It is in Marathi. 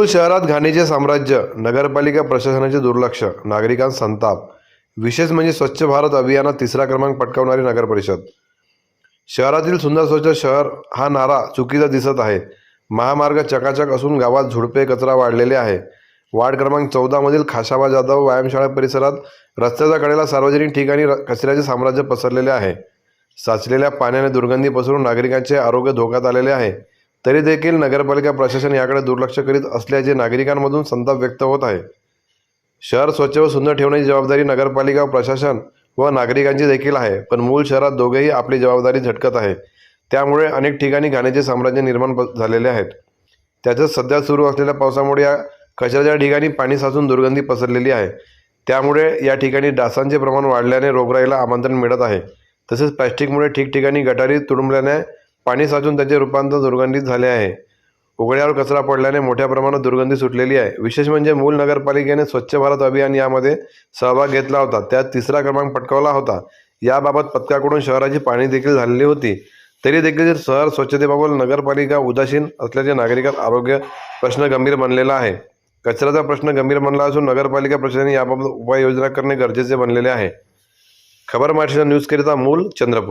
मूळ शहरात घाणीचे साम्राज्य नगरपालिका प्रशासनाचे दुर्लक्ष नागरिकांत संताप विशेष म्हणजे स्वच्छ भारत अभियानात तिसरा क्रमांक पटकावणारी नगरपरिषद शहरातील सुंदर स्वच्छ शहर हा नारा चुकीचा दिसत आहे. महामार्ग चकाचक असून गावात झुडपे कचरा वाढलेले आहे. वार्ड क्रमांक चौदामधील खाशाबा जाधव व्यायामशाळा परिसरात रस्त्याच्या कडेला सार्वजनिक ठिकाणी र- कचऱ्याचे साम्राज्य पसरलेले आहे. साचलेल्या पाण्याने दुर्गंधी पसरून नागरिकांचे आरोग्य धोक्यात आलेले आहे. तरी देखील नगरपालिका प्रशासन याकडे दुर्लक्ष करीत असल्याचे नागरिकांमधून संताप व्यक्त होत आहे. शहर स्वच्छ व सुंदर ठेवण्याची जबाबदारी नगरपालिका प्रशासन व नागरिकांची देखील आहे पण मूळ शहरात दोघेही आपली जबाबदारी झटकत आहे. त्यामुळे अनेक ठिकाणी घाण्याचे साम्राज्य निर्माण झालेले आहेत. त्याच्यात सध्या सुरू असलेल्या पावसामुळे या कचऱ्याच्या ठिकाणी पाणी साचून दुर्गंधी पसरलेली आहे. त्यामुळे या ठिकाणी डासांचे प्रमाण वाढल्याने रोगराईला आमंत्रण मिळत आहे. तसेच प्लॅस्टिकमुळे ठिकठिकाणी गटारी तुडुंबल्याने पाणी साचून त्याचे रूपांतर दुर्गंधीत झाले आहे. उघड्यावर कचरा पडल्याने मोठ्या प्रमाणात दुर्गंधी सुटलेली आहे. विशेष म्हणजे मूल नगरपालिकेने स्वच्छ भारत अभियान यामध्ये सहभाग घेतला होता. त्यात तिसरा क्रमांक पटकावला होता. याबाबत पथकाकडून शहराची पाणी देखील झालेली होती. तरी देखील शहर स्वच्छतेबाबत नगरपालिका उदासीन असल्याचे नागरिकात आरोग्य प्रश्न गंभीर बनलेला आहे. कचऱ्याचा प्रश्न गंभीर बनला असून नगरपालिका प्रशासनाने याबाबत उपाययोजना करणे गरजेचे बनलेले आहे. खबर महाराष्ट्र न्यूजकरिता मूल चंद्रपूर.